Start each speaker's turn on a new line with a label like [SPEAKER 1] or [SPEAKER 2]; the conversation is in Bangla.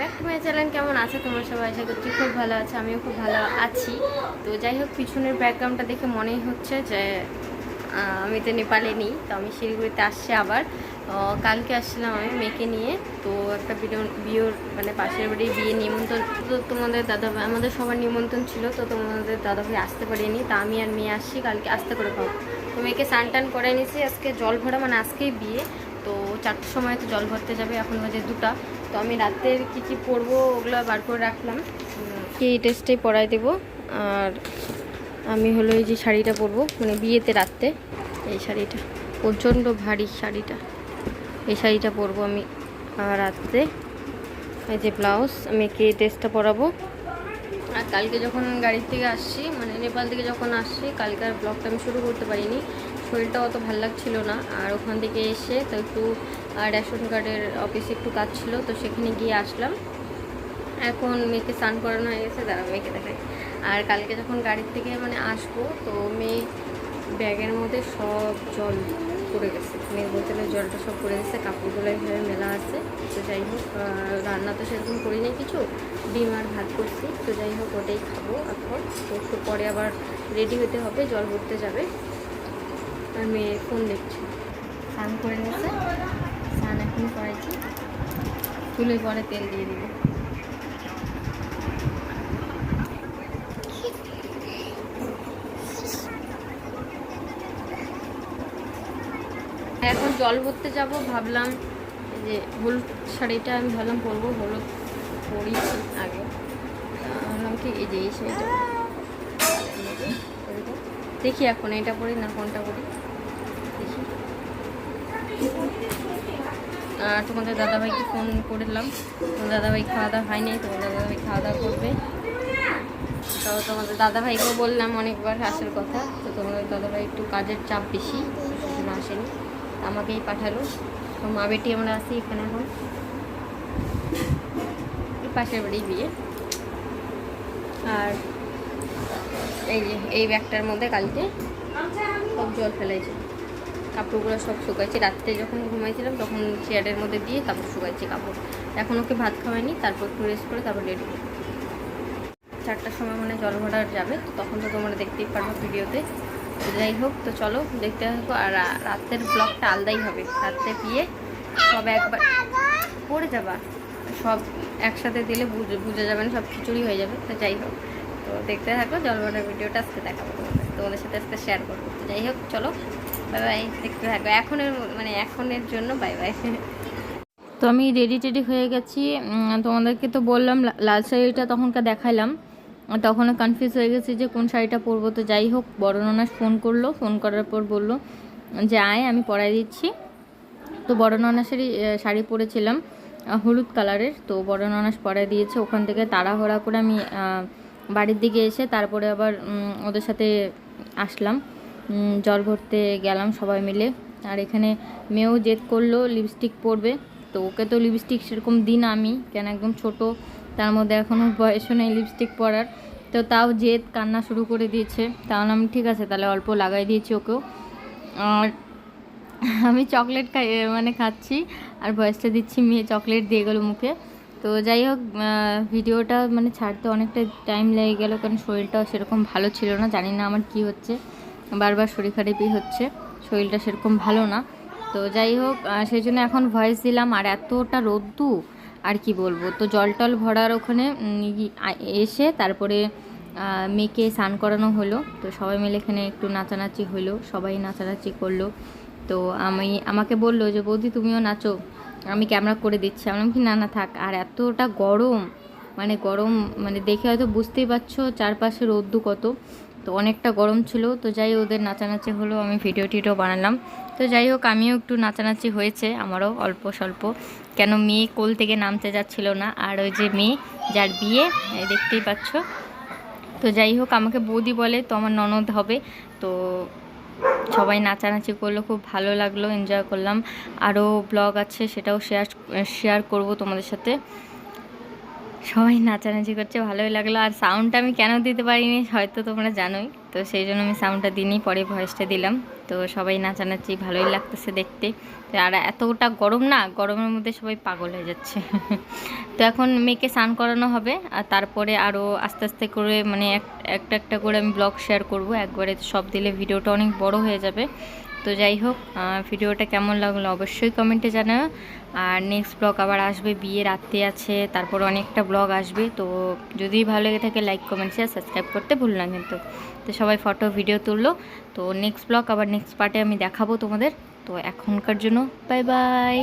[SPEAKER 1] ব্যাক টু মাই চ্যানেল, কেমন আছে তোমার সবাই? আশা করছি খুব ভালো আছে, আমিও খুব ভালো আছি। তো যাই হোক, পিছনের ব্যাকগ্রাউন্ডটা দেখে মনেই হচ্ছে যে আমি তো নেপালে নেই, তো আমি শিলিগুড়িতে আসছি আবার। কালকে আসছিলাম আমি মেয়েকে নিয়ে, তো একটা বিয়ে বিয়ের মানে পাশের বাড়ি বিয়ে নিমন্ত্রণ, তো তোমাদের দাদা ভাই, আমাদের সবার নিমন্ত্রণ ছিল, তো তোমাদের দাদা ভাই আসতে পারিনি, তা আমি আর মেয়ে আসছি, কালকে আসতে করে খাব। তো মেয়েকে স্নান টান করে নিয়েছি আজকে জল ভরা মানে আজকেই বিয়ে। তো চারটের সময় তো জল ভরতে যাবে এখন বাজে দুটা। তো আমি রাতের কী কী পরবো ওগুলো বার করে রাখলাম। উম, এই ড্রেসটাই পরাই দেবো। আর আমি হলো এই যে শাড়িটা পরবো মানে বিয়েতে রাত্রে। এই শাড়িটা প্রচণ্ড ভারী শাড়িটা। এই শাড়িটা পরবো আমি রাত্রে এই যে ব্লাউজ আমি কি ড্রেসটা পরাবো। আর কালকে যখন গাড়ির থেকে আসছি মানে নেপাল থেকে যখন আসছি কালকে আর ব্লগটা আমি শুরু করতে পারিনি। শরীরটা অত ভালো লাগছিল না। আর ওখান থেকে এসে তো একটু রেশন কার্ডের অফিসে একটু কাজ ছিল, তো সেখানে গিয়ে আসলাম। এখন মেয়েকে স্নান করানো হয়ে গেছে দাঁড়া মেয়েকে দেখাই। আর কালকে যখন গাড়ির থেকে মানে আসব, তো মেয়ে ব্যাগের মধ্যে সব জল পড়ে গেছে। মেয়ের বোতলে জলটা সব পড়ে গেছে, কাপড়গুলো এইভাবে মেলা আছে। তো যাই হোক রান্না তো সেরকম করি নাই কিছু, ডিম আর ভাত করছি। তো যাই হোক, ওটাই খাব এখন। তো একটু পরে আবার রেডি হতে হবে, জল ভরতে যাবে। আর মেয়ে ফোন দেখছে। স্নান করে নিয়েছে স্নান এখন করাইছি চুলে পরে তেল দিয়ে দিবে। এখন জল ভরতে যাব, ভাবলাম যে হলুদ শাড়িটা আমি ভাবলাম পরবো, হলুদ পরিছি আগে। ভাবলাম কি এই যে, এই শাড়িটা। দেখি এখন এটা পরি না কোনটা পরি দেখি আর তোমাদের দাদাভাইকে ফোন করলাম। তোমার দাদাভাই খাওয়া দাওয়া হয়নি তোমার দাদাভাই খাওয়া দাওয়া করবে। তো তোমাদের দাদাভাইকেও বললাম অনেকবার আসার কথা। তো তোমাদের দাদাভাই একটু কাজের চাপ বেশি, সেজন্য আসেনি। আমাকেই পাঠালো। তো মা বেটি আমরা আসি এখানে এখন। পাশের বাড়ি বিয়ে। আর এই যে, এই ব্যাগটার মধ্যে কালকে সব জল ফেলাইছে। কাপড়গুলো সব শুকাইছে। রাত্রে যখন ঘুমাইছিলাম, তখন চেয়ারের মধ্যে দিয়ে কাপড় শুকাইছে কাপড়। এখন ওকে ভাত খাওয়াইনি, তারপর একটু রেস্ট করে তারপর রেডি চারটার সময় মানে জল ভরার যাবে, তো তখন তো তোমরা দেখতেই পারব ভিডিওতে। যাই হোক, তো চলো দেখতে থাকো। আর রাতের ব্লগটা আলাদাই হবে। রাত্রে গিয়ে সব একবার পড়ে যাবা। সব একসাথে দিলে বুঝে যাবে না, সব খিচুড়ি হয়ে যাবে। তো যাই হোক, তো দেখতে থাকো। জল ভরার ভিডিওটা আজকে দেখাবো তোমাদের তোমাদের সাথে আজকে শেয়ার করব। তো যাই হোক, চলো বাই বাই দেখতে থাকো। এখনের মানে এখনের জন্য বাই বাই তো আমি রেডি টেডি হয়ে গেছি। তোমাদেরকে তো বললাম লাল শাড়িটা তখনকার দেখাইলাম। তখনও কনফিউজ হয়ে গেছি যে কোন শাড়িটা পরবো। তো যাই হোক বড় ননাস ফোন করল ফোন করার পর বলল যে, আয়, আমি পরাই দিচ্ছি। তো বড় ননাসেরই শাড়ি পরেছিলাম হলুদ কালারের। তো বড় ননাস পরাই দিয়েছে। ওখান থেকে তাড়াহুড়া করে আমি বাড়ির দিকে এসে তারপরে আবার ওদের সাথে আসলাম। জল ভরতে গেলাম সবাই মিলে। আর এখানে মেয়েও জেদ করল লিপস্টিক পরবে। তো ওকে তো লিপস্টিক সেরকম দিন আমি, কেন একদম ছোট। তার মধ্যে এখনও বয়সও নেই লিপস্টিক পরার। তো তাও জেদ, কান্না শুরু করে দিয়েছে। তাহলে আমি, ঠিক আছে, তাহলে অল্প লাগাই দিয়েছি ওকেও। আর আমি চকলেট খাই মানে খাচ্ছি। আর ভয়েসটা দিচ্ছি মেয়ে চকলেট দিয়ে গেলো মুখে। তো যাই হোক ভিডিওটা মানে ছাড়তে অনেকটা টাইম লেগে গেল, কারণ শরীরটাও সেরকম ভালো ছিল না। জানি না আমার কি হচ্ছে। বারবার শরীর খারাপই হচ্ছে, শরীরটা সেরকম ভালো না। তো যাই হোক সেই জন্য এখন ভয়েস দিলাম, আর এতটা রোদ্দু, আর কি বলব? তো জল টল ভরার ওখানে এসে তারপরে মেয়েকে স্নান করানো হলো। তো সবাই মিলে এখানে একটু নাচানাচি হলো, সবাই নাচানাচি করল। তো আমি, আমাকে বলল যে, বৌদি, তুমিও নাচো। আমি ক্যামেরা করে দিচ্ছি। আমি কি, না না, থাক। আর এতটা গরম মানে গরম মানে দেখে হয়তো বুঝতেই পারছ চারপাশে রোদ্দু কত। তো অনেকটা গরম ছিল। তো যাই ওদের নাচানাচি হলো, আমি ভিডিও টিডিও বানালাম। তো যাই হোক, আমিও একটু নাচানাচি হয়েছে, আমারও অল্প স্বল্প। কেন মেয়ে কোল থেকে নামতে যাচ্ছিল না, আর ওই যে মেয়ে, যার বিয়ে দেখতেই পাচ্ছ। তো যাই হোক, আমাকে বৌদি বলে, তো আমার ননদ হবে। তো সবাই নাচানাচি করল, খুব ভালো লাগল এনজয় করলাম। আরও ব্লগ আছে, সেটাও শেয়ার শেয়ার করব তোমাদের সাথে।
[SPEAKER 2] সবাই নাচানাচি করছে, ভালোই লাগল। আর সাউন্ডটা আমি কেন দিতে পারিনি হয়তো তোমরা জানোই। তো সেই জন্য আমি সাউন্ডটা দিনই পরে ভয়েসটা দিলাম। তো সবাই নাচানাচি, ভালোই লাগতেছে দেখতে। আর এতটা গরম না, গরমের মধ্যে সবাই পাগল হয়ে যাচ্ছে। তো এখন মেয়েকে স্নান করানো হবে, আর তারপরে আরও আস্তে আস্তে করে মানে এক- একটা একটা করে আমি ব্লগ শেয়ার করব। একবারে সব দিলে ভিডিওটা অনেক বড় হয়ে যাবে। তো যাই হোক ভিডিওটা কেমন লাগল অবশ্যই কমেন্টে জানাও। আর নেক্সট ব্লগ আবার আসবে বিয়ে রাত্রে আছে, তারপর অনেকটা ব্লগ আসবে। তো যদি ভালো লেগে থাকে লাইক কমেন্ট শেয়ার সাবস্ক্রাইব করতে ভুল না কিন্তু। তো সবাই ফটো ভিডিও তুললো। তো নেক্সট ব্লগ আবার নেক্সট পার্টে আমি দেখাবো তোমাদের। তো এখনকার জন্য বাই বাই